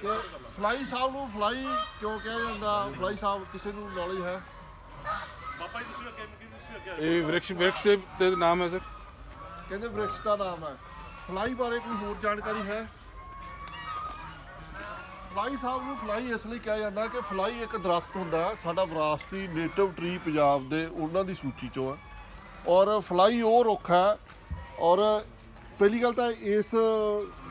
ਕਿ ਫਲਾਈ ਸਾਹਿਬ ਨੂੰ ਫਲਾਈ ਕਿਉਂ ਕਿਹਾ ਜਾਂਦਾ? ਫਲਾਈ ਸਾਹਿਬ ਕਿਸੇ ਨੂੰ ਨੌਲੇਜ ਹੈ? ਬਾਬਾ ਜੀ ਤੁਸੀਂ ਅੱਗੇ ਤੁਸੀਂ ਅੱਗੇ ਇਹ ਵਿਰਕਸ਼ ਵਿਰਕਸ਼ ਦੇ ਦੇ ਨਾਮ ਹੈ ਸਰ। ਕਹਿੰਦੇ ਵ੍ਰਿਕਸ਼ ਦਾ ਨਾਮ ਹੈ। ਫਲਾਈ ਬਾਰੇ ਕੋਈ ਹੋਰ ਜਾਣਕਾਰੀ ਹੈ? ਫਲਾਈ ਸਾਹਿਬ ਨੂੰ ਫਲਾਈ ਇਸ ਲਈ ਕਿਹਾ ਜਾਂਦਾ ਕਿ ਫਲਾਈ ਇੱਕ ਦਰਖਤ ਹੁੰਦਾ ਹੈ। ਸਾਡਾ ਵਿਰਾਸਤੀ ਨੇਟਿਵ ਟਰੀ ਪੰਜਾਬ ਦੇ ਉਹਨਾਂ ਦੀ ਸੂਚੀ ਚੋਂ ਹੈ। ਔਰ ਫਲਾਈ ਉਹ ਰੁੱਖ ਹੈ। ਔਰ ਪਹਿਲੀ ਗੱਲ ਤਾਂ ਇਸ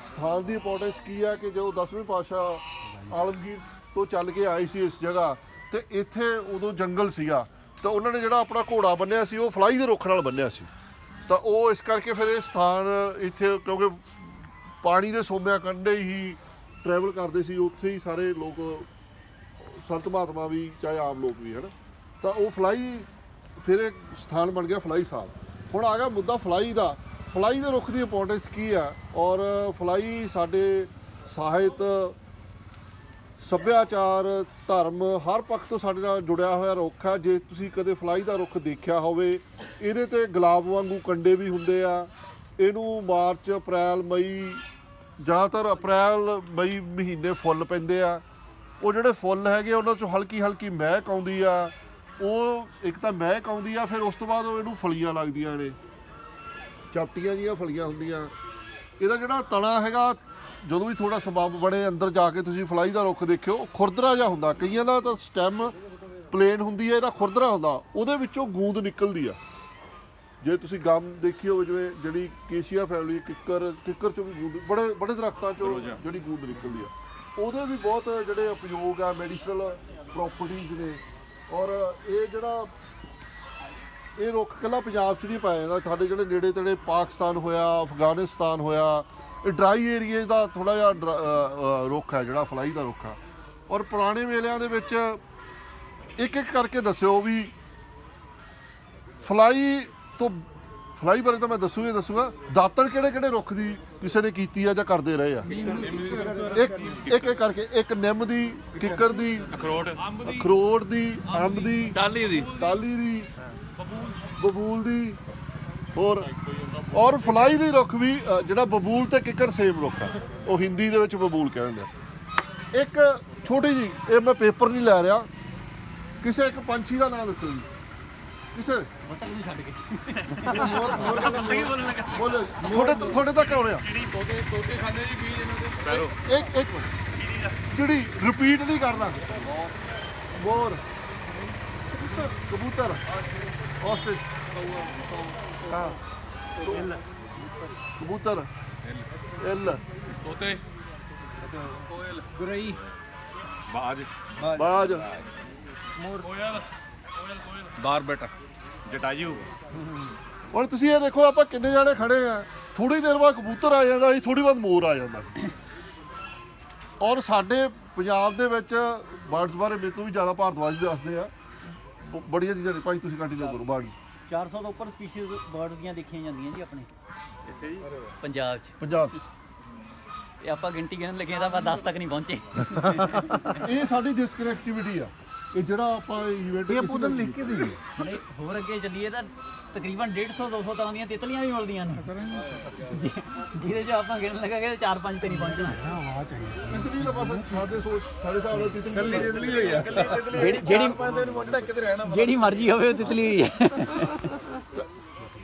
ਸਥਾਨ ਦੀ ਇੰਪੋਰਟੈਂਸ ਕੀ ਹੈ ਕਿ ਜੋ 10ਵੇਂ ਪਾਤਸ਼ਾਹ ਆਲਮਗੀਰ ਤੋਂ ਚੱਲ ਕੇ ਆਏ ਸੀ ਇਸ ਜਗ੍ਹਾ, ਤੇ ਇੱਥੇ ਉਦੋਂ ਜੰਗਲ ਸੀਗਾ। ਤਾਂ ਉਹਨਾਂ ਨੇ ਜਿਹੜਾ ਆਪਣਾ ਘੋੜਾ ਬੰਨਿਆ ਸੀ, ਉਹ ਫਲਾਈ ਦੇ ਰੁੱਖ ਨਾਲ ਬੰਨਿਆ ਸੀ। ਤਾਂ ਉਹ ਇਸ ਕਰਕੇ ਫਿਰ ਇਹ ਸਥਾਨ ਇੱਥੇ, ਕਿਉਂਕਿ ਪਾਣੀ ਦੇ ਸੋਮਿਆਂ ਕੰਢੇ ਹੀ ਟਰੈਵਲ ਕਰਦੇ ਸੀ, ਉੱਥੇ ਹੀ ਸਾਰੇ ਲੋਕ, ਸੰਤ ਮਹਾਤਮਾ ਵੀ, ਚਾਹੇ ਆਮ ਲੋਕ ਵੀ, ਹਨ। ਤਾਂ ਉਹ ਫਲਾਈ, ਫਿਰ ਇੱਕ ਸਥਾਨ ਬਣ ਗਿਆ ਫਲਾਈ ਸਾਹਿਬ ਹੁਣ ਆ ਗਿਆ ਮੁੱਦਾ ਫਲਾਈ ਦਾ। ਫਲਾਈ ਦੇ ਰੁੱਖ ਦੀ ਇੰਪੋਰਟੈਂਸ ਕੀ ਆ? ਔਰ ਫਲਾਈ ਸਾਡੇ ਸਾਹਿਤ, ਸੱਭਿਆਚਾਰ, ਧਰਮ, ਹਰ ਪੱਖ ਤੋਂ ਸਾਡੇ ਨਾਲ ਜੁੜਿਆ ਹੋਇਆ ਰੁੱਖ ਆ। ਜੇ ਤੁਸੀਂ ਕਦੇ ਫਲਾਈ ਦਾ ਰੁੱਖ ਦੇਖਿਆ ਹੋਵੇ, ਇਹਦੇ ਤੇ ਗੁਲਾਬ ਵਾਂਗੂ ਕੰਡੇ ਵੀ ਹੁੰਦੇ ਆ। ਇਹਨੂੰ ਮਾਰਚ, ਅਪ੍ਰੈਲ, ਮਈ, ਜ਼ਿਆਦਾਤਰ ਅਪ੍ਰੈਲ, ਮਈ ਮਹੀਨੇ ਫੁੱਲ ਪੈਂਦੇ ਆ। ਉਹ ਜਿਹੜੇ ਫੁੱਲ ਹੈਗੇ ਉਹਨਾਂ ਚੋਂ ਹਲਕੀ ਹਲਕੀ ਮਹਿਕ ਆਉਂਦੀ ਆ। ਉਹ ਇੱਕ ਤਾਂ ਮਹਿਕ ਆਉਂਦੀ ਆ, ਫਿਰ ਉਸ ਤੋਂ ਬਾਅਦ ਉਹ ਇਹਨੂੰ ਫਲੀਆਂ ਲੱਗਦੀਆਂ ਨੇ। ਚਪਟੀਆਂ ਜੀਆਂ ਫਲੀਆਂ ਹੁੰਦੀਆਂ। ਇਹਦਾ ਜਿਹੜਾ ਤਣਾ ਹੈਗਾ ਜਦੋਂ ਵੀ ਥੋੜਾ ਸਬੱਬ ਬੜੇ ਅੰਦਰ ਜਾ ਕੇ ਤੁਸੀਂ ਫਲਾਈ ਦਾ ਰੁੱਖ ਦੇਖਿਓ ਖੁਰਦਰਾ ਜਿਹਾ ਹੁੰਦਾ। ਕਈਆਂ ਦਾ ਤਾਂ ਸਟੈਮ ਪਲੇਨ ਹੁੰਦੀ ਹੈ ਇਹਦਾ ਖੁਰਦਰਾ ਹੁੰਦਾ। ਉਹਦੇ ਵਿੱਚੋਂ ਗੂੰਦ ਨਿਕਲਦੀ ਆ। ਜੇ ਤੁਸੀਂ ਗਮ ਦੇਖੀ ਹੋਵੇ ਜਿਵੇਂ ਜਿਹੜੀ ਕੇਸ਼ੀਆ ਫੈਮਿਲੀ ਕਿੱਕਰ ਕਿੱਕਰ ਚੋਂ ਵੀ ਗੂੰਦ ਬੜੇ ਬੜੇ ਦਰਖਤਾਂ ਚੋਂ ਜਿਹੜੀ ਗੂੰਦ ਨਿਕਲਦੀ ਆ। ਉਹਦੇ ਵੀ ਬਹੁਤ ਜਿਹੜੇ ਉਪਯੋਗ ਆ ਮੈਡੀਸਨਲ ਪ੍ਰੋਪਰਟੀਜ਼ ਨੇ। ਔਰ ਇਹ ਜਿਹੜਾ ਇਹ ਰੁੱਖ ਕੱਲਾ ਪੰਜਾਬ 'ਚ ਨਹੀਂ ਪਾਇਆ ਜਾਂਦਾ। ਸਾਡੇ ਜਿਹੜੇ ਨੇੜੇ ਤੇੜੇ ਪਾਕਿਸਤਾਨ ਹੋਇਆ ਅਫਗਾਨਿਸਤਾਨ ਹੋਇਆ ਇਹ ਡਰਾਈ ਏਰੀਏ ਦਾ ਥੋੜਾ ਜਿਹਾ ਰੁੱਖ ਹੈ ਜਿਹੜਾ ਫਲਾਈ ਦਾ ਰੁੱਖ ਆ ਔਰ ਪੁਰਾਣੇ ਮੇਲਿਆਂ ਦੇ ਵਿੱਚ ਇੱਕ ਇੱਕ ਕਰਕੇ ਦੱਸਿਓ ਵੀ ਫਲਾਈ ਤੋਂ ਫਲਾਈ ਬਾਰੇ ਤਾਂ ਮੈਂ ਦੱਸੂਗਾ ਹੀ ਦੱਸੂਗਾ ਦਾਤਣ ਕਿਹੜੇ ਕਿਹੜੇ ਰੁੱਖ ਦੀ ਕਿਸੇ ਨੇ ਕੀਤੀ ਆ ਜਾਂ ਕਰਦੇ ਰਹੇ ਆ? ਇੱਕ ਇੱਕ ਇੱਕ ਕਰਕੇ ਇੱਕ ਨਿੰਮ ਦੀ ਕਿੱਕਰ ਦੀ ਅਖਰੋਟ। ਅਖਰੋਟ ਦੀ ਅੰਬ ਦੀ ਟਾਲੀ ਦੀ। ਟਾਲੀ ਦੀ ਬਬੂਲ ਦੀ ਹੋਰ ਔਰ ਫਲਾਈ ਦੀ ਰੁੱਖ ਵੀ ਅ, ਜਿਹੜਾ ਬਬੂਲ ਤੇ ਕਿੱਕਰ ਸੇਮ ਰੁੱਖ ਆ। ਉਹ ਹਿੰਦੀ ਦੇ ਵਿੱਚ ਬਬੂਲ ਕਹਿੰਦੇ ਆ। ਇੱਕ ਛੋਟੀ ਜੀ ਇਹ ਮੈਂ ਪੇਪਰ ਨਹੀਂ ਲੈ ਰਿਹਾ। ਕਿਸੇ ਇੱਕ ਪੰਛੀ ਦਾ ਨਾਮ ਦੱਸੋ ਜੀ। ਕਿਸੇ? ਬੋਲੇ ਤੁਹਾਡੇ ਤੁਹਾਡੇ ਤੱਕ ਆਉਣੇ ਆ। ਜਿਹੜੀ ਤੋਤੇ ਤੋਤੇ ਖਾਂਦੇ ਜੀ ਬੀਜ ਇਹਨਾਂ ਦੇ। ਪੈਰੋ ਇੱਕ ਇੱਕ ਜਿਹੜੀ ਰਿਪੀਟ ਨਹੀਂ ਕਰਨਾ। ਮੋਰ। ਕਬੂਤਰ। ਕਬੂਤਰ ਇਲ ਤੋਤੇ ਗੁਰਈ ਬਾਜ ਬਾਜ ਕੋਇਲ ਕੋਇਲ ਕੋਇਲ ਬਾਰ ਬੇਟਾ ਜਟਾਯੂ ਹੁਣ ਤੁਸੀਂ ਇਹ ਦੇਖੋ ਆਪਾਂ ਕਿੰਨੇ ਜਾਣੇ ਖੜੇ ਆ। ਥੋੜੀ ਦੇਰ ਬਾਅਦ ਕਬੂਤਰ ਆ ਜਾਂਦਾ ਸੀ ਥੋੜੀ ਬਾਅਦ ਮੋਰ ਆ ਜਾਂਦਾ ਸੀ। ਔਰ ਸਾਡੇ ਪੰਜਾਬ ਦੇ ਵਿੱਚ ਬਰਡਸ ਬਾਰੇ ਮੇਰੇ ਤੋਂ ਵੀ ਜ਼ਿਆਦਾ ਭਾਰਤਵਾਜ ਦੱਸਦੇ ਆ। ਬ- ਬੜੀਆਂ ਚੀਜ਼ਾਂ ਨੇ ਭਾਈ ਤੁਸੀਂ ਕੰਟੀਨਿਊ ਕਰੋ ਬਰਡਸ 400 ਤੋਂ ਉੱਪਰ ਸਪੀਸੀਜ਼ ਬਰਡਸ ਦੀਆਂ ਦੇਖੀਆਂ ਜਾਂਦੀਆਂ ਜੀ ਆਪਣੇ। ਇੱਥੇ ਜੀ? ਪੰਜਾਬ 'ਚ। ਪੰਜਾਬ 'ਚ। ਇਹ ਆਪਾਂ ਗਿਣਤੀ ਗਿਣਨ ਲੱਗੇ ਤਾਂ ਆਪਾਂ 10 ਤੱਕ ਨਹੀਂ ਪਹੁੰਚੇ। ਇਹ ਸਾਡੀ ਡਿਸਕਨੈਕਟੀਵਿਟੀ ਆ। ਇਹ ਜਿਹੜਾ ਆਪਾਂ ਇਵੈਂਟ ਇਹ ਪੁੱਤਨ ਲਿਖ ਕੇ ਦੇ ਹੋਰ ਅੱਗੇ ਚੱਲੀਏ ਤਾਂ ਤਕਰੀਬਨ 150 200 ਤਰ੍ਹਾਂ ਦੀਆਂ ਤਿਤਲੀਆਂ ਵੀ ਮਿਲਦੀਆਂ ਨੇ। ਜੀ- ਜਿਹਦੇ 'ਚ ਆਪਾਂ ਗਿਣਨ ਲੱਗਾਂਗੇ ਤਾਂ 4-5 ਤੇ ਨਹੀਂ ਪਹੁੰਚਣਾ। ਤਿਤਲੀ ਦਾ ਬਸ ਸਾਡੇ ਸੋਚ ਸਾਡੇ ਹਿਸਾਬ ਨਾਲ ਤਿਤਲੀ ਕੱਲੀ ਤਿਤਲੀ ਹੋਈ ਆ। ਜਿਹੜੀ ਜਿਹੜੀ ਜਿਹੜੀ ਮਰਜ਼ੀ ਹੋਵੇ ਉਹ ਤਿਤਲੀ ਹੋਈ ਹੈ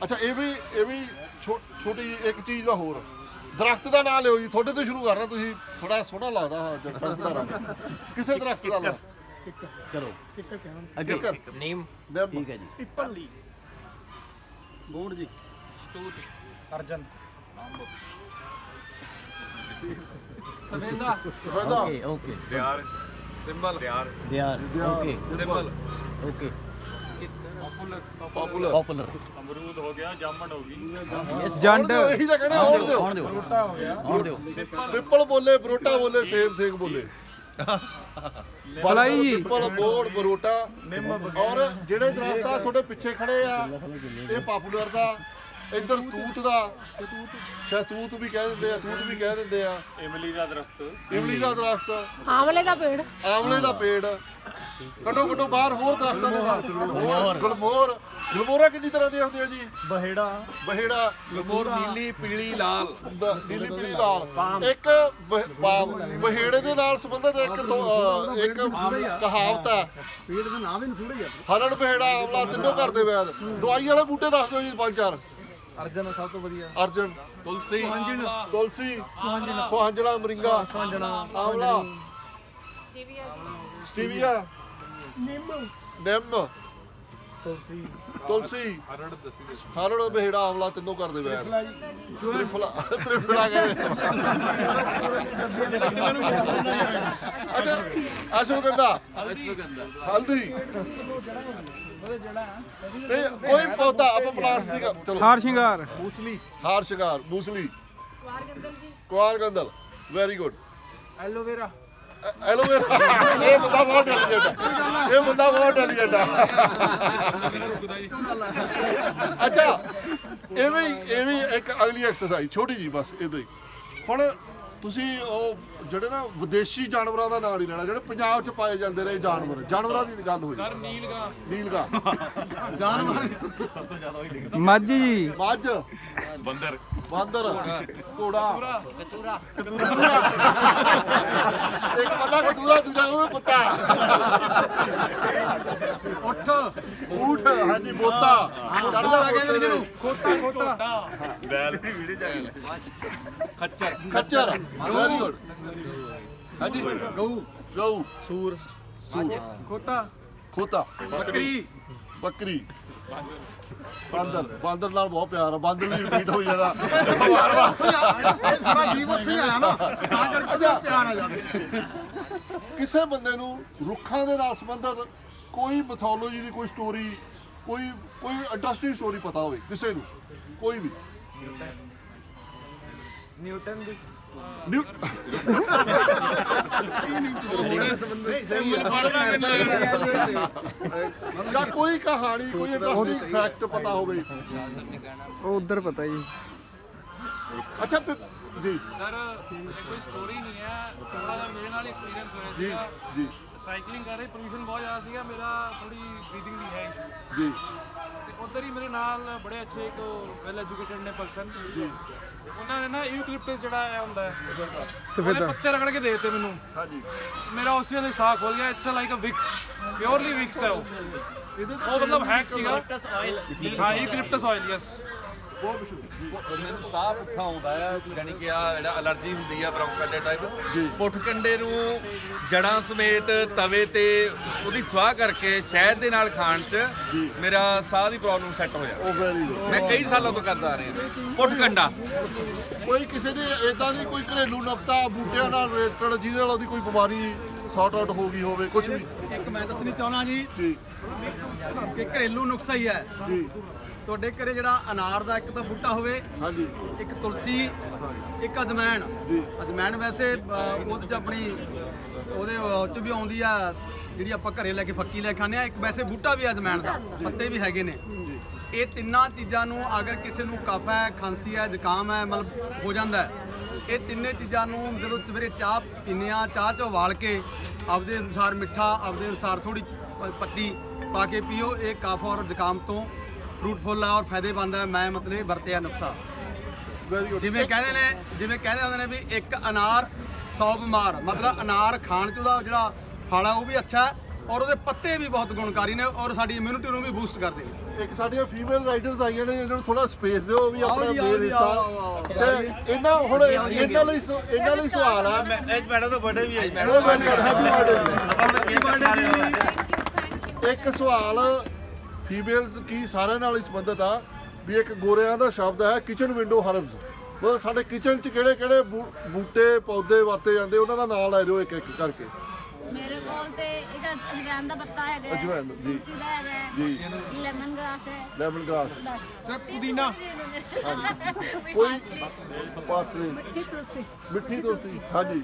ਅੱਛਾ ਇਹ ਵੀ ਇਹ ਵੀ ਛੋਟੀ ਇੱਕ ਚੀਜ਼ ਦਾ ਹੋਰ। ਦਰਖਤ ਦਾ ਨਾਂ ਲਿਓ ਜੀ ਤੁਹਾਡੇ ਤੋਂ ਸ਼ੁਰੂ ਕਰਨਾ ਤੁਸੀਂ ਥੋੜਾ ਸੋਹਣਾ ਲੱਗਦਾ ਹਾਂ ਦਰਖਤ ਦਾ ਨਾਂ ਕਿਸੇ ਦਰਖਤ ਦਾ ਨਾਂ। ਚਲੋ। ਅੱਗੇ। ਕਿੱਕਰ ਨੇਮ। ਨਿੰਮ ਠੀਕ ਹੈ ਜੀ। ਬੋੜ ਜੀ। ਸਫੇਦਾ ਓਕੇ ਓਕੇ। ਪਿਆਰ symbol. ਦਿਆਰ। Okay. Symbol. Okay. Poplar. Poplar. ਅਮਰੂਦ ਹੋ ਗਿਆ ਜਾਮਣ ਹੋ ਗਈ। ਜੰਡ। ਇਹੀ ਤਾਂ ਕਹਿੰਦੇ ਆਉਣ ਦਿਓ ਆਉਣ ਦਿਓ। ਬਰੋਟਾ ਹੋ ਗਿਆ। ਆਉਣ ਦਿਓ। ਪਿੱਪਲ। ਬੋਲੇ ਬਰੋਟਾ ਬੋਲੇ ਸੇਮ ਥਿੰਗ ਬੋਲੇ। ਫਲਾਈ ਜੀ। ਪਿੱਪਲ ਬੋੜ ਬਰੋਟਾ ਔਰ ਜਿਹੜੇ ਦਰਖਤ ਆ ਤੁਹਾਡੇ ਪਿੱਛੇ ਖੜੇ ਆ ਇਹ ਪਾਪੂਲਰ ਦਾ ਇੱਧਰ ਤੂਤ ਦਾ ਸ਼ਹਿਤੂਤ ਵੀ ਕਹਿ ਦਿੰਦੇ ਆ ਤੂਤ ਵੀ ਕਹਿ ਦਿੰਦੇ ਆ। ਇਮਲੀ ਦਾ ਦਰਖਤ। ਇਮਲੀ ਦਾ ਦਰਖਤ ਆਮਲੇ ਦਾ ਪੇੜ। ਆਮਲੇ ਦਾ ਪੇੜ। ਕੱਢੋ ਕੱਢੋ ਬਾਹਰ ਹੋਰ ਦਰਖਤਾਂ ਦੇ ਨਾਲ। ਗਲਮੋਰ ਗਲਮੋਰ ਗਲਮੋਰਾ ਕਿੰਨੀ ਤਰ੍ਹਾਂ ਦੇ ਹੁੰਦੇ ਆ ਜੀ? ਬਹਿੜਾ। ਬਹਿੜਾ। ਲਮੋਰ ਨੀਲੀ ਪੀਲੀ ਲਾਲ। ਦ- ਨੀਲੀ ਪੀਲੀ ਲਾਲ। ਇੱਕ ਬ- ਪਾਮ ਬਹੇੜੇ ਦੇ ਨਾਲ ਸੰਬੰਧਿਤ ਇੱਕ ਅਹ, ਇੱਕ ਕਹਾਵਤ ਹੈ। ਪੇੜ ਦਾ ਨਾਮ ਹੀ ਨਸੂੜਾ ਹੀ ਆ ਹਰੜ ਬਹੇੜਾ ਆਮਲਾ ਤਿੰਨੋਂ ਘਰ ਦੇ ਵੈਦ। ਦਵਾਈ ਵਾਲੇ ਬੂਟੇ ਦੱਸ ਦਿਓ ਜੀ ਪੰਜ ਚਾਰ। ਅਰਜਨ ਸਭ ਤੋਂ ਵਧੀਆ। ਅਰਜਨ ਤੁਲਸੀ ਤੁਲਸੀ ਸੁਹੰਜਣਾ ਮਰਿੰਗਾ ਸੁਹੰਜਣਾ। ਆਮਲਾ ਸਟੀਵੀਆ ਨਿੰਮ। ਨਿੰਮ। ਤੁਲਸੀ। ਤੁਲਸੀ। ਹਰੜ ਬਹੇੜਾ ਆਮਲਾ ਤਿੰਨੋਂ ਘਰ ਦੇ ਵੈਦ ਤ੍ਰਿਫਲਾ ਤ੍ਰਿਫਲਾ ਕਹਿੰਦੇ ਅੱਛਾ ਅਸ਼ਵਗੰਧਾ। ਹਲਦੀ। ਨਹੀਂ ਕੋਈ ਪੌਦਾ ਆਪਾਂ ਪਲਾਂਟਸ ਦੀ ਗੱਲ- ਚਲੋ। ਹਾਰ ਸ਼ਿੰਗਾਰ। ਹਾਰ ਸ਼ਿੰਗਾਰ ਮੂਸਲੀ। ਕੁਆਰ ਗੰਦਲ very good aloe vera. Aloe vera. ਇਹ ਬੰਦਾ ਬਹੁਤ ਇੰਟੈਲੀਜੈਂਟ ਹੈ ਇਹ ਬੰਦਾ ਬਹੁਤ ਇੰਟੈਲੀਜੈਂਟ ਹੈ ਅੱਛਾ ਇਹ ਵੀ ਇਹ ਵੀ ਇੱਕ ਅਗਲੀ ਐਕਸਰਸਾਈਜ਼ ਛੋਟੀ ਜੀ ਬਸ ਇਦਾਂ ਹੀ। ਹੁਣ ਤੁਸੀਂ ਉਹ ਜਿਹੜੇ ਨਾ ਵਿਦੇਸ਼ੀ ਜਾਨਵਰਾਂ ਦਾ ਨਾਂ ਨਹੀਂ ਲੈਣਾ ਜਿਹੜੇ ਪੰਜਾਬ 'ਚ ਪਾਏ ਜਾਂਦੇ ਰਹੇ ਜਾਨਵਰ ਜਾਨਵਰਾਂ ਦੀ ਗੱਲ ਹੋਈ। ਸਰ ਨੀਲਗਾ। ਨੀਲਗਾ। ਮੱਝ ਜੀ। ਮੱਝ। ਬੰਦਰ। ਬਾਂਦਰ। ਘੋੜਾ। ਕਤੂਰਾ। ਇੱਕ ਪਤਾ ਕਤੂਰਾ ਦੂਜਾ ਉਹ ਕੁੱਤਾ ਊਠ ਹਾਂਜੀ ਬੋਤਾ ਚੜ ਜਾ ਕਹਿੰਦੇ ਜਿਹਨੂੰ ਖੋਤਾ ਖੋਤਾ। ਬੈਲ ਵੀ ਵੀੜੇ ਜਾਏ ਖੱਚਰ। ਖੱਚਰ। ਵੈਰੀ ਗੁੱਡ ਹਾਂਜੀ ਗਊ। ਗਊ। ਸੂਰ। ਖੋਤਾ। ਖੋਤਾ। ਬੱਕਰੀ। ਬੱਕਰੀ। ਬਾਂਦਰ। ਬਾਂਦਰ ਨਾਲ ਬਹੁਤ ਪਿਆਰ ਆ। ਬਾਂਦਰ ਵੀ ਰਿਪੀਟ ਹੋ ਜਾਂਦਾ। ਵਾਰ ਵਾਰ ਸਾਰਾ ਜੀਵ ਉੱਥੇ ਆਇਆ ਨਾ। ਤਾਂ ਕਰਕੇ ਪਿਆਰ ਆ ਜਾਂਦੇ ਕਿਸੇ ਬੰਦੇ ਨੂੰ ਰੁੱਖਾਂ ਦੇ ਨਾਲ ਸੰਬੰਧਿਤ ਕੋਈ ਮੈਥੋਲੋਜੀ ਦੀ ਕੋਈ ਸਟੋਰੀ ਕੋਈ ਕੋਈ ਇੰਟਰਸਟਿੰਗ ਸਟੋਰੀ ਪਤਾ ਹੋਵੇ ਕਿਸੇ ਨੂੰ ਕੋਈ ਵੀ। ਨਿਊਟਨ ਦੀ। ਨਿਊ ਜਾਂ ਕੋਈ ਕਹਾਣੀ ਕੋਈ ਇੰਟਰਸਟਿੰਗ ਫੈਕਟ ਪਤਾ ਹੋਵੇ। ਉਹ ਉਧਰ ਪਤਾ ਜੀ। ਅੱਛਾ ਜੀ। ਸਰ ਇਹ ਕੋਈ ਸਟੋਰੀ ਨਹੀਂ ਹੈ। ਥੋੜਾ ਜਿਹਾ ਮੇਰੇ ਨਾਲ ਐਕਸਪੀਰੀਅੰਸ ਹੋਇਆ ਜੀ ਸੀਗਾ। ਜੀ। ਸਾਈਕਲਿੰਗ ਕਰ ਰਹੀ ਪੋਲੂਸ਼ਨ ਬਹੁਤ ਜ਼ਿਆਦਾ ਸੀਗਾ। ਮੇਰਾ ਥੋੜੀ ਬਰੀਥਿੰਗ ਦੀ ਹੈ issue। ਜੀ। ਤੇ ਉਧਰ ਹੀ ਮੇਰੇ ਨਾਲ ਬੜੇ ਅੱਛੇ ਇੱਕ ਵੈਲ ਐਜੂਕੇਟਡ ਨੇ ਪਰਸਨ ਜੀ। ਉਹਨਾਂ ਨੇ ਨਾ ਯੂਕਲਿਪਟਸ ਜਿਹੜਾ ਹੈ ਹੁੰਦਾ ਹੈ ਉਹਦੇ ਪੱਤੇ ਰਗੜ ਕੇ ਦੇ ਦਿੱਤੇ ਮੈਨੂੰ। ਹਾਂਜੀ। ਮੇਰਾ ਉਸੇ ਵੇਲੇ ਸਾਹ ਖੁੱਲ ਗਿਆ। It's like a Vicks purely Vicks ਹੈ ਉਹ। ਉਹ ਮਤਲਬ ਹੈਕ ਸੀਗਾ। ਹਾਂ ਯੂਕਲਿਪਟਸ ਆਇਲ ਯਸ ਮੈਨੂੰ ਸਾਹ ਪੁੱਠਾ ਆਉਂਦਾ ਆ ਯਾਨੀ ਕਿ ਆ ਜਿਹੜਾ ਅਲਰਜੀ ਹੁੰਦੀ ਆ ਬ੍ਰੌਂਕਾਈਟਿਸ ਟਾਈਪ ਪੁੱਠ ਕੰਡੇ ਨੂੰ ਜੜਾਂ ਸਮੇਤ ਤਵੇ ਤੇ ਉਹਦੀ ਸਵਾਹ ਕਰਕੇ ਸ਼ਹਿਦ ਦੇ ਨਾਲ ਖਾਣ 'ਚ ਮੇਰਾ ਸਾਹ ਦੀ ਪ੍ਰੋਬਲਮ ਸੈੱਟ ਹੋ ਜਾ ਉਹ ਵੈਰੀ ਗੁੱਡ ਮੈਂ ਕਈ ਸਾਲਾਂ ਤੋਂ ਕਰਦਾ ਆ ਰਿਹਾ। ਪੁੱਠ ਕੰਡਾ ਕੋਈ ਕਿਸੇ ਦੀ ਇਦਾਂ ਦੀ ਕੋਈ ਘਰੇਲੂ ਨੁਕਤਾ ਬੂਟਿਆਂ ਨਾਲ ਰਿਲੇਟਡ ਜਿਹਦੇ ਨਾਲ ਉਹਦੀ ਕੋਈ ਬਿਮਾਰੀ ਸੌਟ ਆਊਟ ਹੋ ਗਈ ਹੋਵੇ ਕੁਝ ਵੀ। ਇੱਕ ਮੈਂ ਦੱਸਣੀ ਚਾਹਣਾ ਜੀ ਜੀ। ਕਿ ਘਰੇਲੂ ਨੁਕਸਾ ਹੀ ਹੈ। ਜੀ। ਤੁਹਾਡੇ ਘਰੇ ਜਿਹੜਾ ਅਨਾਰ ਦਾ ਇੱਕ ਤਾਂ ਬੂਟਾ ਹੋਵੇ ਹਾਂਜੀ। ਇੱਕ ਤੁਲਸੀ ਇੱਕ ਅਜਮੈਣ। ਜੀ। ਅਜਮੈਣ ਵੈਸੇ ਅ, ਉਹਦੇ ਚ ਆਪਣੀ ਉਹਦੇ ਉਹ ਚ ਵੀ ਆਉਂਦੀ ਆ ਜਿਹੜੀ ਆਪਾਂ ਘਰੇ ਲੈ ਕੇ ਫੱਕੀ ਲੈ ਖਾਂਦੇ ਆ ਇੱਕ ਵੈਸੇ ਬੂਟਾ ਵੀ ਆ ਅਜਮੈਣ ਦਾ ਪੱਤੇ ਵੀ ਹੈਗੇ ਨੇ। ਇਹ ਤਿੰਨਾਂ ਚੀਜ਼ਾਂ ਨੂੰ ਅਗਰ ਕਿਸੇ ਨੂੰ ਕਫ ਹੈ ਖਾਂਸੀ ਹੈ ਜ਼ੁਕਾਮ ਹੈ ਮਤਲਬ ਹੋ ਜਾਂਦਾ ਹੈ ਇਹ ਤਿੰਨੇ ਚੀਜ਼ਾਂ ਨੂੰ ਜਦੋਂ ਸਵੇਰੇ ਚਾਹ ਪੀਂਦੇ ਆ ਚਾਹ ਚ ਉਬਾਲ ਕੇ ਆਪਦੇ ਅਨੁਸਾਰ ਮਿੱਠਾ ਆਪਦੇ ਅਨੁਸਾਰ ਥੋੜੀ ਪੱਤੀ ਪਾ ਕੇ ਪੀਓ ਇਹ ਕਫ ਔਰ ਜ਼ੁਕਾਮ ਤੋਂ ਫਰੂਟਫੁੱਲ ਆ ਔਰ ਫਾਇਦੇਮੰਦ ਹੈ ਮੈਂ ਮਤਲਬ ਵਰਤਿਆ ਨੁਕਸਾ। ਜਿਵੇਂ ਕਹਿੰਦੇ ਨੇ ਜਿਵੇਂ ਕਹਿੰਦੇ ਹੁੰਦੇ ਨੇ ਵੀ ਇੱਕ ਅਨਾਰ 100 ਬਿਮਾਰ ਮਤਲਬ ਅਨਾਰ ਖਾਣ ਚ ਉਹਦਾ ਜਿਹੜਾ ਫਲ ਆ ਉਹ ਵੀ ਅੱਛਾ ਹੈ ਔਰ ਉਹਦੇ ਪੱਤੇ ਵੀ ਬਹੁਤ ਗੁਣਕਾਰੀ ਨੇ ਔਰ ਸਾਡੀ ਇਮਿਊਨਿਟੀ ਨੂੰ ਵੀ ਬੂਸਟ ਕਰਦੇ ਨੇ। ਇੱਕ ਸਾਡੀਆਂ ਫੀਮੇਲ ਰਾਈਡਰਸ ਆਈਆਂ ਨੇ ਇਹਨਾਂ ਨੂੰ ਥੋੜਾ ਸਪੇਸ ਦਿਓ ਵੀ ਆਪਣਾ ਆਓ। ਤੇ ਇਹਨਾਂ ਹੁਣ ਇਹਨਾਂ ਲਈ ਇਹਨਾਂ ਲਈ ਸਵਾਲ ਆ। ਇੱਕ ਮੈਡਮ ਦਾ ਬਰਥਡੇ ਵੀ ਹੈ ਹੈਪੀ ਬਰਥਡੇ ਇੱਕ ਸਵਾਲ ਫੀਮੇਲਸ ਕੀ ਸਾਰਿਆਂ ਨਾਲ ਹੀ ਸੰਬੰਧਿਤ ਆ ਵੀ ਇੱਕ ਗੋਰਿਆਂ ਦਾ ਸ਼ਬਦ ਹੈ ਕਿਚਨ ਵਿੰਡੋ ਹਰਬਸ ਮਤਲਬ ਸਾਡੇ ਕਿਚਨ 'ਚ ਕਿਹੜੇ ਕਿਹੜੇ ਬੂਟੇ, ਪੌਦੇ ਵਰਤੇ ਜਾਂਦੇ, ਉਹਨਾਂ ਦਾ ਨਾਮ ਲੈ ਦਿਓ ਇੱਕ ਇੱਕ ਕਰਕੇ। मेरे को ਸਟਾਲ ਤੇ ਇਹਦਾ ਅਜਵਾਇਣ ਦਾ ਪੱਤਾ ਹੈਗਾ ਹੈ, ਅਜਵਾਇਣ ਦਾ, ਜੀ। ਤੁਲਸੀ ਦਾ ਹੈਗਾ ਹੈ, ਜੀ। ਲੈਮਨ ਗ੍ਰਾਸ ਹੈ। Lemon grass. ਬਸ। ਸਿਰਫ ਪੁਦੀਨਾ। ਕੋਈ ਪਾਸਲੇ ਮਿੱਠੀ ਤੁਲਸੀ। ਹਾਂਜੀ।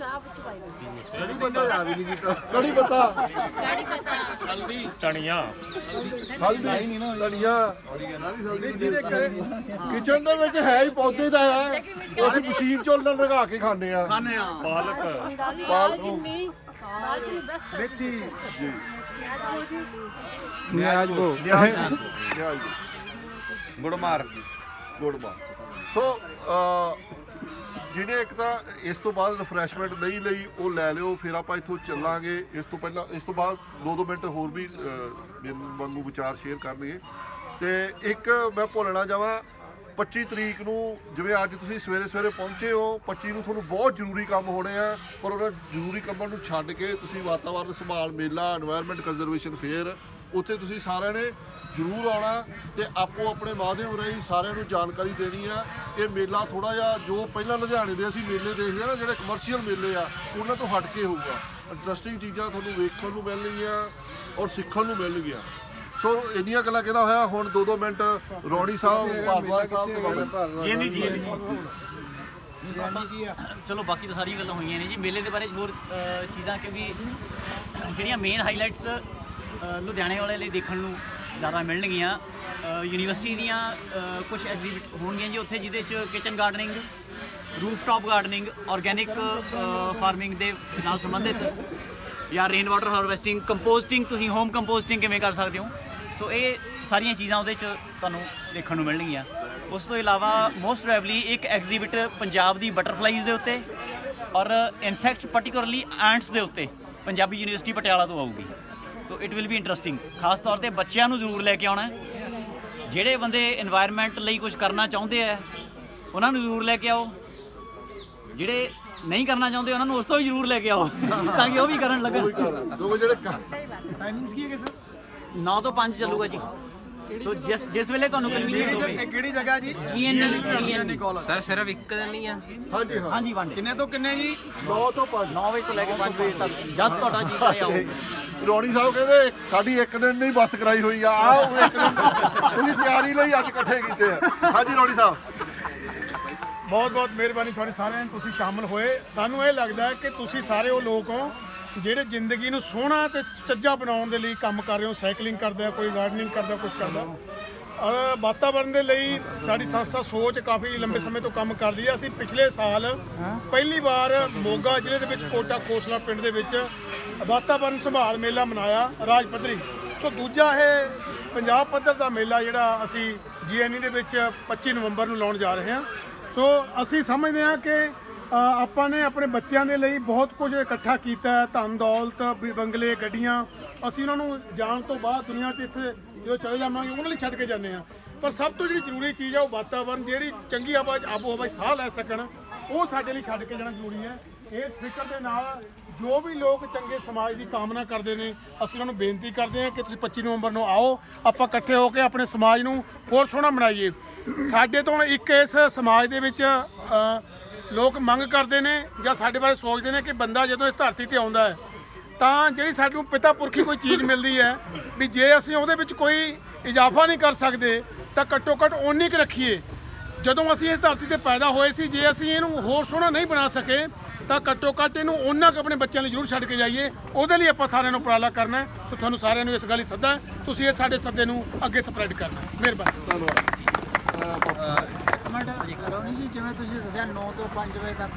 ਕੜੀ ਬੰਦਾ ਯਾਦ ਹੀ ਨਹੀਂ ਕੀਤਾ। ਕੜੀ ਪੱਤਾ। ਗਾੜੀ ਪਤਾ। ਹਲਦੀ। ਧਨੀਆ। ਧਨੀਆ। ਜਿਹਦੇ ਕਰੇ ਕਿਚਨ ਦੇ ਵਿੱਚ ਹੈ ਹੀ ਪੌਦੇ ਦਾ ਹੈ। ਉਹ ਅਸੀਂ ਮਸ਼ੀਨ ਚੋਂ ਲਗਾ ਕੇ ਖਾਂਦੇ ਆ। ਖਾਣੇ ਆ। ਦਾਲਚੀਨੀ ਦਾਲਚੀਨੀ ਬੈਸਟ ਮੇਥੀ ਨਿਆਜ਼ ਗੁੜਮਾਰ ਗੁੜਮਾ ਸੋ ਅ, ਜਿਹਨੇ ਇੱਕ ਤਾਂ ਇਸ ਤੋਂ ਬਾਅਦ ਰਿਫਰੈਸ਼ਮੈਂਟ ਨਹੀਂ ਲਈ ਉਹ ਲੈ ਲਿਓ ਫਿਰ ਆਪਾਂ ਇੱਥੋਂ ਚੱਲਾਂਗੇ। ਇਸ ਤੋਂ ਪਹਿਲਾਂ ਇਸ ਤੋਂ ਬਾਅਦ 2-2 ਮਿੰਟ ਹੋਰ ਵੀ ਅ, ਮੇਰੇ ਵਾਂਗੂ ਵਿਚਾਰ ਸ਼ੇਅਰ ਕਰਨਗੇ। ਤੇ ਇੱਕ ਮੈਂ ਭੁੱਲਣਾ ਜਾਵਾਂ 25 ਤਰੀਕ ਨੂੰ ਜਿਵੇਂ ਅੱਜ ਤੁਸੀਂ ਸਵੇਰੇ ਸਵੇਰੇ ਪਹੁੰਚੇ ਹੋ 25 ਨੂੰ ਤੁਹਾਨੂੰ ਬਹੁਤ ਜ਼ਰੂਰੀ ਕੰਮ ਹੋਣੇ ਆ, ਪਰ ਉਹਨਾਂ ਜ਼ਰੂਰੀ ਕੰਮਾਂ ਨੂੰ ਛੱਡ ਕੇ ਤੁਸੀਂ ਵਾਤਾਵਰਣ ਸੰਭਾਲ, ਮੇਲਾ এনवायरमेंट ਕੰਜ਼ਰਵੇਸ਼ਨ ਫੇਅਰ ਉੱਥੇ ਤੁਸੀਂ ਸਾਰਿਆਂ ਨੇ ਜ਼ਰੂਰ ਆਉਣਾ ਤੇ ਆਪੋ ਆਪਣੇ ਮਾਧਿਅਮ ਰਾਹੀਂ ਸਾਰਿਆਂ ਨੂੰ ਜਾਣਕਾਰੀ ਦੇਣੀ ਆ ਇਹ ਮੇਲਾ ਥੋੜਾ ਜਿਹਾ ਜੋ ਪਹਿਲਾਂ ਲੁਧਿਆਣੇ ਦੇ ਅਸੀਂ ਮੇਲੇ ਦੇਖਦੇ ਆ ਨਾ, ਜਿਹੜੇ ਕਮਰਸ਼ੀਅਲ ਮੇਲੇ ਆ, ਉਹਨਾਂ ਤੋਂ ਹਟ ਕੇ ਹੋਊਗਾ। ਇੰਟਰਸਟਿੰਗ ਚੀਜ਼ਾਂ ਤੁਹਾਨੂੰ ਵੇਖਣ ਨੂੰ ਮਿਲਣਗੀਆਂ ਔਰ ਸਿੱਖਣ ਨੂੰ ਮਿਲਣਗੀਆਂ। ਸੋ ਇੰਨੀਆਂ ਗੱਲਾਂ ਕਹਿੰਦਾ ਹੋਇਆ? ਹੁਣ 2-2 ਮਿੰਟ ਰੌਣੀ ਸਾਹਿਬ ਭਾਰਦਵਾਜ ਸਾਹਿਬ ਤੇ ਬਾਬਾ ਜੀ। ਨਹੀਂ ਜੀ ਚਲੋ ਬਾਕੀ ਤਾਂ ਸਾਰੀਆਂ ਗੱਲਾਂ ਹੋਈਆਂ ਨੇ ਜੀ। ਮੇਲੇ ਦੇ ਬਾਰੇ ਹੋਰ ਚੀਜ਼ਾਂ ਕਿਉਂਕਿ ਜਿਹੜੀਆਂ ਮੇਨ ਹਾਈਲਾਈਟਸ ਲੁਧਿਆਣੇ ਵਾਲੇ ਲਈ ਦੇਖਣ ਨੂੰ ਜ਼ਿਆਦਾ ਮਿਲਣਗੀਆਂ। ਯੂਨੀਵਰਸਿਟੀ ਦੀਆਂ ਕੁਝ ਐਗਜ਼ੀਬਿਟ ਹੋਣਗੀਆਂ ਜੀ ਉੱਥੇ ਜਿਹਦੇ ਚ kitchen gardening rooftop gardening organic farming ਦੇ ਨਾਲ ਸੰਬੰਧਿਤ ਜਾਂ ਰੇਨ ਵਾਟਰ ਹਾਰਵੈਸਟਿੰਗ ਕੰਪੋਸਟਿੰਗ ਤੁਸੀਂ ਹੋਮ ਕੰਪੋਸਟਿੰਗ ਕਿਵੇਂ ਕਰ ਸਕਦੇ ਹੋ? ਸੋ ਇਹ ਸਾਰੀਆਂ ਚੀਜ਼ਾਂ ਉਹਦੇ 'ਚ ਤੁਹਾਨੂੰ ਦੇਖਣ ਨੂੰ ਮਿਲਣਗੀਆਂ। ਉਸ ਤੋਂ ਇਲਾਵਾ ਮੋਸਟ ਪ੍ਰੋਬਬਲੀ ਇੱਕ ਐਗਜ਼ੀਬਿਟ ਪੰਜਾਬ ਦੀ ਬਟਰਫਲਾਈਜ਼ ਦੇ ਉੱਤੇ ਔਰ ਇਨਸੈਕਟਸ ਪਾਰਟਿਕੂਲਰਲੀ ਐਂਟਸ ਦੇ ਉੱਤੇ ਪੰਜਾਬੀ ਯੂਨੀਵਰਸਿਟੀ ਪਟਿਆਲਾ ਤੋਂ ਆਊਗੀ। So it will be interesting ਖਾਸ ਤੌਰ ਤੇ ਬੱਚਿਆਂ ਨੂੰ ਜ਼ਰੂਰ ਲੈ ਕੇ ਆਉਣਾ ਜਿਹੜੇ ਬੰਦੇ এনवायरमेंट ਲਈ ਕੁਝ ਕਰਨਾ ਚਾਹੁੰਦੇ ਆ ਉਹਨਾਂ ਨੂੰ ਜ਼ਰੂਰ ਲੈ ਕੇ ਆਓ। ਜਿਹੜੇ ਨਹੀਂ ਕਰਨਾ ਚਾਹੁੰਦੇ ਉਹਨਾਂ ਨੂੰ ਉਸ ਤੋਂ ਵੀ ਜ਼ਰੂਰ ਲੈ ਕੇ ਆਓ। ਤਾਂ ਕਿ ਉਹ ਵੀ ਕਰਨ ਲੱਗਣ ਦੋ ਜਿਹੜੇ ਟਾਈਮਿੰਗਸ ਕੀ ਹੈ ਸਰ 9 ਤੋਂ 5 ਚੱਲੂਗਾ ਜੀ। ਸੋ ਜਿਸ ਜਿਸ ਵੇਲੇ ਤੁਹਾਨੂੰ ਕਨਵੀਨੀਅੰਟ ਹੋਵੇ। ਕਿਹੜੀ ਜਗ੍ਹਾ ਜੀ? ਜੀਐਨਈ ਜੀਐਨਈ ਸਰ ਸਿਰਫ ਇੱਕ ਦਿਨ ਹੀ ਆ। ਹਾਂਜੀ ਹਾਂ। ਹਾਂਜੀ ਵਨ ਕਿੰਨੇ ਤੋਂ ਕਿੰਨੇ ਜੀ? 9 ਤੋਂ 5 9 ਵਜੇ ਤੋਂ ਲੈ ਕੇ 5 ਵਜੇ ਤੱਕ। ਜਦ ਤੁਹਾਡਾ ਜੀ ਕਰੇ ਆਓ। ਰੌਣੀ ਸਾਹਿਬ ਕਹਿੰਦੇ ਸਾਡੀ ਇੱਕ ਦਿਨ ਨਹੀਂ ਬੱਸ ਕਰਾਈ ਹੋਈ ਆ। ਆਓ ਇੱਕ ਦਿਨ। ਉਹਦੀ ਤਿਆਰੀ ਲਈ ਅੱਜ ਇਕੱਠੇ ਕੀਤੇ ਆ। ਹਾਂਜੀ ਰੌਣੀ ਸਾਹਿਬ। ਬਹੁਤ ਬਹੁਤ ਮਿਹਰਬਾਨੀ ਤੁਹਾਡੇ ਸਾਰਿਆਂ ਨੂੰ ਤੁਸੀਂ ਸ਼ਾਮਲ ਹੋਏ। ਸਾਨੂੰ ਇਹ ਲੱਗਦਾ ਹੈ ਕਿ ਤੁਸੀਂ ਸਾਰੇ ਉਹ ਲੋਕ ਹੋ ਜਿਹੜੇ ਜ਼ਿੰਦਗੀ ਨੂੰ ਸੋਹਣਾ ਤੇ ਚੱਜਾ ਬਣਾਉਣ ਦੇ ਲਈ ਕੰਮ ਕਰ ਰਹੇ ਹੋ ਸਾਈਕਲਿੰਗ ਕਰਦਾ ਕੋਈ ਗਾਰਡਨਿੰਗ ਕਰਦਾ ਕੁਝ ਕਰਦਾ। ਔਰ ਵਾਤਾਵਰਣ ਦੇ ਲਈ ਸਾਡੀ ਸੰਸਥਾ ਸੋਚ ਕਾਫੀ ਲੰਬੇ ਸਮੇਂ ਤੋਂ ਕੰਮ ਕਰਦੀ ਹੈ ਅਸੀਂ ਪਿਛਲੇ ਸਾਲ ਪਹਿਲੀ ਵਾਰ ਮੋਗਾ ਜ਼ਿਲ੍ਹੇ ਦੇ ਵਿੱਚ ਕੋਟਾ ਕੋਸਲਾ ਪਿੰਡ ਦੇ ਵਿੱਚ ਵਾਤਾਵਰਣ ਸੰਭਾਲ ਮੇਲਾ ਮਨਾਇਆ ਰਾਜ ਪੱਧਰੀ। ਸੋ ਦੂਜਾ ਇਹ ਪੰਜਾਬ ਪੱਧਰ ਦਾ ਮੇਲਾ ਜਿਹੜਾ ਅਸੀਂ ਜੀਐਨਈ ਦੇ ਵਿੱਚ 25 ਨਵੰਬਰ ਨੂੰ ਲਾਉਣ ਜਾ ਰਹੇ ਹਾਂ। ਸੋ ਅਸੀਂ ਸਮਝਦੇ ਹਾਂ ਕਿ ਆਪਾਂ ਨੇ ਆਪਣੇ ਬੱਚਿਆਂ ਦੇ ਲਈ ਬਹੁਤ ਕੁਝ ਇਕੱਠਾ ਕੀਤਾ ਹੈ। ਧਨ ਦੌਲਤ, ਵੀ ਬੰਗਲੇ, ਗੱਡੀਆਂ। ਅਸੀਂ ਉਹਨਾਂ ਨੂੰ ਜਾਣ ਤੋਂ ਬਾਅਦ ਦੁਨੀਆ 'ਚ ਇੱਥੇ ਜਦੋਂ ਚਲੇ ਜਾਵਾਂਗੇ, ਉਹਨਾਂ ਲਈ ਛੱਡ ਕੇ ਜਾਂਦੇ ਆ ਪਰ ਸਭ ਤੋਂ ਜਿਹੜੀ ਜ਼ਰੂਰੀ ਚੀਜ਼ ਆ, ਉਹ ਵਾਤਾਵਰਨ, ਜਿਹੜੀ ਚੰਗੀ ਹਵਾ ਆਬੋ ਹਵਾ 'ਚ ਸਾਹ ਲੈ ਸਕਣ, ਉਹ ਸਾਡੇ ਲਈ ਛੱਡ ਕੇ ਜਾਣਾ ਜ਼ਰੂਰੀ ਹੈ। ਇਸ ਫਿਕਰ ਦੇ ਨਾਲ ਜੋ ਵੀ ਲੋਕ ਚੰਗੇ ਸਮਾਜ ਦੀ ਕਾਮਨਾ ਕਰਦੇ ਨੇ, ਅਸੀਂ ਉਹਨਾਂ ਨੂੰ ਬੇਨਤੀ ਕਰਦੇ ਹਾਂ ਕਿ ਤੁਸੀਂ 25 ਨਵੰਬਰ ਨੂੰ ਆਓ, ਆਪਾਂ ਇਕੱਠੇ ਹੋ ਕੇ ਆਪਣੇ ਸਮਾਜ ਨੂੰ ਹੋਰ ਸੋਹਣਾ ਬਣਾਈਏ। ਸਾਡੇ ਤੋਂ ਇੱਕ ਇਸ ਸਮਾਜ ਦੇ ਵਿੱਚ ਲੋਕ ਮੰਗ ਕਰਦੇ ਨੇ ਜਾਂ ਸਾਡੇ ਬਾਰੇ ਸੋਚਦੇ ਨੇ ਕਿ ਬੰਦਾ ਜਦੋਂ ਇਸ ਧਰਤੀ ਤੇ ਆਉਂਦਾ ਹੈ, ਤਾਂ ਜਿਹੜੀ ਸਾਨੂੰ ਪਿਤਾ ਪੁਰਖੀ ਕੋਈ ਚੀਜ਼ ਮਿਲਦੀ ਹੈ, ਵੀ ਜੇ ਅਸੀਂ ਉਹਦੇ ਵਿੱਚ ਕੋਈ ਇਜ਼ਾਫਾ ਨਹੀਂ ਕਰ ਸਕਦੇ, ਤਾਂ ਘੱਟੋ ਘੱਟ ਓਨੀ ਕੁ ਰੱਖੀਏ। ਜਦੋਂ ਅਸੀਂ ਇਸ ਧਰਤੀ ਤੇ ਪੈਦਾ ਹੋਏ ਸੀ, ਜੇ ਅਸੀਂ ਇਹਨੂੰ ਹੋਰ ਸੋਹਣਾ ਨਹੀਂ ਬਣਾ ਸਕੇ, ਤਾਂ ਘੱਟੋ ਘੱਟ ਇਹਨੂੰ ਉਹਨਾਂ ਕੁ ਆਪਣੇ ਬੱਚਿਆਂ ਲਈ ਜ਼ਰੂਰ ਛੱਡ ਕੇ ਜਾਈਏ। ਉਹਦੇ ਲਈ ਆਪਾਂ ਸਾਰਿਆਂ ਨੂੰ ਉਪਰਾਲਾ ਕਰਨਾ ਸੋ ਤੁਹਾਨੂੰ ਸਾਰਿਆਂ ਨੂੰ ਇਸ ਗੱਲ ਲਈ ਸੱਦਾ ਤੁਸੀਂ ਇਹ ਸਾਡੇ ਸੱਦੇ ਨੂੰ ਅੱਗੇ ਸਪਰੈਡ ਕਰਨਾ ਮਿਹਰਬਾਨੀ। ਧੰਨਵਾਦ। ਮਿੰਟ ਰੋਣੀ ਜੀ ਜਿਵੇਂ ਤੁਸੀਂ ਦੱਸਿਆ 9 ਤੋਂ 5 ਵਜੇ ਤੱਕ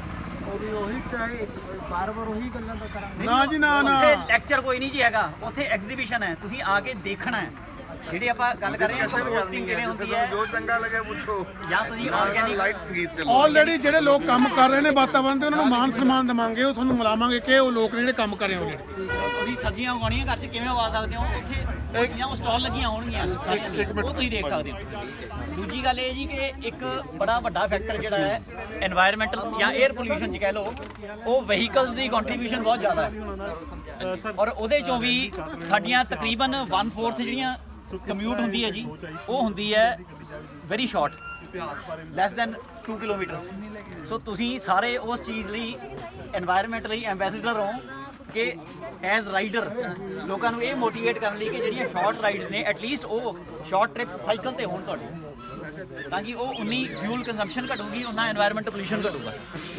ਉਹ ਵੀ ਉਹੀ ਟਰਾਈ ਬਾਰ-ਬਾਰ ਉਹੀ ਗੱਲਾਂ ਤਾਂ ਕਰਾਂਗੇ। ਨਾ ਜੀ ਨਾ ਨਾ। ਉੱਥੇ ਲੈਕਚਰ ਕੋਈ ਨਹੀਂ ਜੀ ਹੈਗਾ ਉੱਥੇ ਐਗਜ਼ੀਬਿਸ਼ਨ ਹੈ ਤੁਸੀਂ ਆ ਕੇ ਦੇਖਣਾ ਹੈ। ਜਿਹੜੀ ਆਪਾਂ ਗੱਲ ਕਰ ਰਹੇ ਹਾਂ ਕੰਪੋਸਟਿੰਗ ਕਿਵੇਂ ਹੁੰਦੀ ਹੈ? ਜੋ ਚੰਗਾ ਲੱਗੇ ਪੁੱਛੋ। ਜਾਂ ਤੁਸੀਂ ਆਰਗੈਨਿਕ ਲਾਈਟ ਸੰਗੀਤ ਚੱਲੋ। ਆਲਰੇਡੀ ਜਿਹੜੇ ਲੋਕ ਕੰਮ ਕਰ ਰਹੇ ਨੇ ਵਾਤਾਵਰਣ ਤੇ ਉਹਨਾਂ ਨੂੰ ਮਾਨ ਸਨਮਾਨ ਦੇਵਾਂਗੇ ਉਹ ਤੁਹਾਨੂੰ ਮਿਲਾਵਾਂਗੇ ਕਿ ਉਹ ਲੋਕ ਜਿਹੜੇ ਕੰਮ ਕਰ ਰਹੇ ਹੋ ਤੁਸੀਂ ਸਬਜ਼ੀਆਂ ਉਗਾਉਣੀਆਂ ਘਰ 'ਚ ਕਿਵੇਂ ਉਗਾ ਸਕਦੇ ਹੋ? ਉੱਥੇ ਜਾਂ ਉਹ ਸਟਾਲ ਲੱਗੀਆਂ ਹੋਣਗੀਆਂ। ਉਹ ਤੁਸੀਂ ਦੇਖ ਸਕਦੇ ਹੋ। ਦੂਜੀ ਗੱਲ ਇਹ ਜੀ ਕਿ ਇੱਕ ਬੜਾ ਵੱਡਾ ਫੈਕਟਰ ਜਿਹੜਾ ਹੈ এনवायरमेंटਲ ਜਾਂ 에ਅਰ ਪੋਲੂਸ਼ਨ 'ਚ ਕਹਿ ਲਓ ਉਹ ਵਹੀਕਲਸ ਦੀ ਕੰਟਰੀਬਿਊਸ਼ਨ ਬਹੁਤ ਜ਼ਿਆਦਾ ਹੈ। ਔਰ ਉਹਦੇ ਚੋਂ ਵੀ ਸਾਡੀਆਂ ਤਕਰੀਬਨ 1/4 ਜਿਹੜੀਆਂ ਕਮਿਊਟ ਹੁੰਦੀ ਹੈ ਜੀ। ਉਹ ਹੁੰਦੀ ਹੈ very short less than 2 kilometre so ਤੁਸੀਂ ਸਾਰੇ ਉਸ ਚੀਜ਼ ਲਈ এনवायरमेंट ਲਈ ਐਮਬੈਸਡਰ ਹੋ ਕਿ ਐਜ਼ ਰਾਈਡਰ ਲੋਕਾਂ ਨੂੰ ਇਹ ਮੋਟੀਵੇਟ ਕਰਨ ਲਈ ਕਿ ਜਿਹੜੀਆਂ ਸ਼ਾਰਟ ਰਾਈਡਸ ਨੇ ਐਟ ਲੀਸਟ ਉਹ ਸ਼ਾਰਟ ਟ੍ਰਿਪਸ ਸਾਈਕਲ ਤੇ ਹੋਣ ਤੁਹਾਡੇ। ਤਾਂ ਕਿ ਉਹ ਉਨੀ ਫਿਊਲ ਕੰਜ਼ੰਪਸ਼ਨ ਘਟੂਗੀ, ਉਨਾ এনवायरमेंट ਪੋਲੂਸ਼ਨ ਘਟੂਗਾ।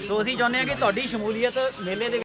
ਸੋ ਅਸੀਂ ਚਾਹੁੰਦੇ ਹਾਂ ਕਿ ਤੁਹਾਡੀ ਸ਼ਮੂਲੀਅਤ ਮੇਲੇ ਦੇ